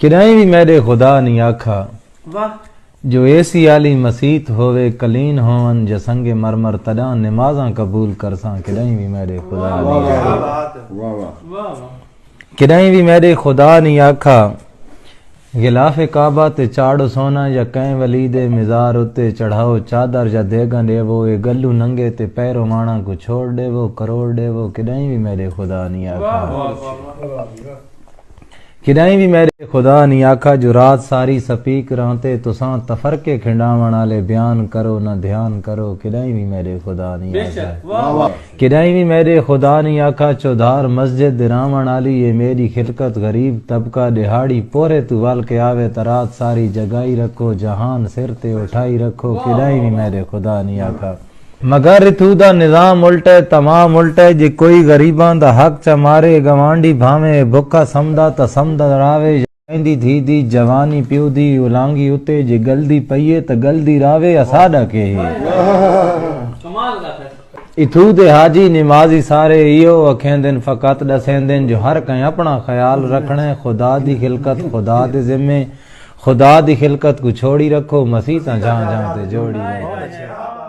किराई भी मेरे खुदा नहीं आखा। वाह। जो एसी आली मसीत होवे कलीन होवन जसंगे मरमर तदा नमाजा कबूल करसा किराई भी मेरे खुदा नहीं आखा। बात वाह। वाह वाह। वाह किराई भी मेरे खुदा नहीं आखा। गिलाफ काबा ते चाड़ो सोना या कंहिं वली दे मिज़ार उते चढ़ाओ चादर या देगा ॾेवो ए गल्लू नंगे ते पैरो माणा को छोड़ ॾेवो करोड़ ॾेवो किॾाई भी मेरे खुदा नहीं किॾाई भी मेरे खुदा नहीं आखा जो रात सारी सपीक रहते तुसां तफरके खिंडावण वाले बयान करो न ध्यान करो किॾाई भी मेरे खुदा नहीं आखा। किॾाई भी मेरे खुदा नहीं आखा चौधार मस्जिद दिरावण वाली ये मेरी खिलकत गरीब तबका दिहाड़ी पोरे तू वल के आवे त रात सारी जगाई रखो जहान सिर ते उठाई रखो किॾाई भी मेरे खुदा नहीं आखा। ਮਗਰ ਇਥੂ ਦਾ ਨਿਜ਼ਾਮ ਉਲਟੇ ਤਮਾਮ ਉਲਟੇ ਜੇ ਕੋਈ ਗਰੀਬਾਂ ਦਾ ਹੱਕ ਚ ਮਾਰੇ ਗਵਾਂਢੀ ਭਾਵੇਂ ਭੁੱਖਾ ਸਮਦਾ ਤਾਂ ਸਮਦਾ ਰਾਵੇ ਜਾਂਦੀ ਧੀ ਦੀ ਜਵਾਨੀ ਪਿਉ ਦੀ ਉਲਾਂਗੀ ਉਤੇ ਜੇ ਗਲਦੀ ਪਈਏ ਤਾਂ ਗਲਦੀ ਰਾਵੇ ਅਸਾਡਾ ਕੇ ਕਮਾਲ ਦਾ ਇਥੂ ਦੇ ਹਾਜੀ ਨਮਾਜ਼ੀ ਸਾਰੇ ਇਹੋ ਅਖੇਂਦਨ ਫਕਤ ਦਸੇਂਦਨ ਜੋ ਹਰ ਕੈ ਆਪਣਾ ਖਿਆਲ ਰੱਖਣਾ ਖੁਦਾ ਦੀ ਖਿਲਕਤ ਖੁਦਾ ਦੇ ਜ਼ਿੰਮੇ ਖੁਦਾ ਦੀ ਖਿਲਕਤ ਕੋ ਛੋੜੀ ਰੱਖੋ ਮਸੀਹ ਤਾਂ ਜਾਂ ਜਾਂ ਤੇ ਜੋੜੀ ਰੱਖੋ